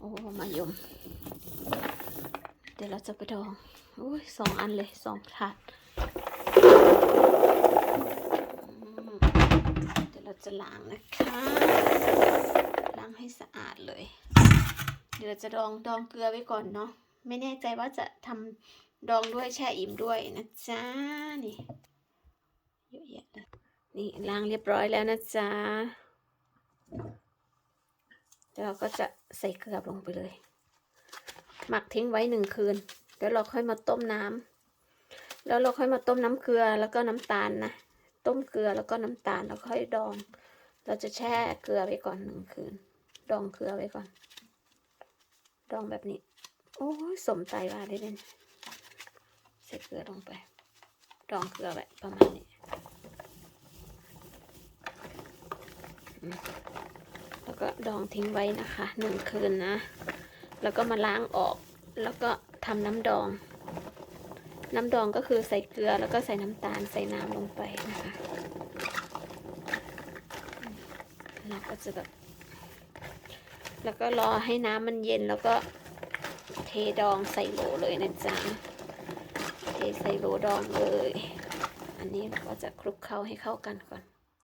โอ้มายม เดี๋ยวเราจะไปดองโอ้ยสองอันเลยสองถาดเดี๋ยวเราจะล้างนะคะ ล้างให้สะอาดเลย เดี๋ยวเราจะดองดองเกลือไว้ก่อนเนาะไม่แน่ใจว่าจะทำดองด้วยแช่อิ่มด้วยนะจ๊ะนี่เยอะแยะเลยนี่ล้างเรียบร้อยแล้วนะจ๊ะ เดี๋ยวเราก็จะใส่เกลือลงไปเลย หมักทิ้งไว้หนึ่งคืน เดี๋ยวเราค่อยมาต้มน้ำแล้วเราค่อยมาต้มน้ำเกลือแล้วก็น้ำตาลนะ ต้มเกลือแล้วก็น้ำตาลแล้วค่อยดอง เราจะแช่เกลือไว้ก่อนหนึ่งคืน ดองเกลือไว้ก่อน ดองแบบนี้ โอ้ยสมใจว่าได้เลยใส่เกลือลงไป ดองเกลือไว้ประมาณนี้ แล้วก็ดองทิ้งไว้นะคะหนึ่งคืนนะ แล้วก็มาล้างออก แล้วก็ทำน้ำดอง น้ำดองก็คือใส่เกลือแล้วก็ใส่น้ำตาลใส่น้ำลงไปนะคะ เราก็จะแบบแล้วก็รอให้น้ำมันเย็นแล้วก็เทดองใส่โหลเลยนะจ๊ะ เทใส่โหลดองเลย อันนี้เราก็จะคลุกเคล้าให้เข้ากันก่อน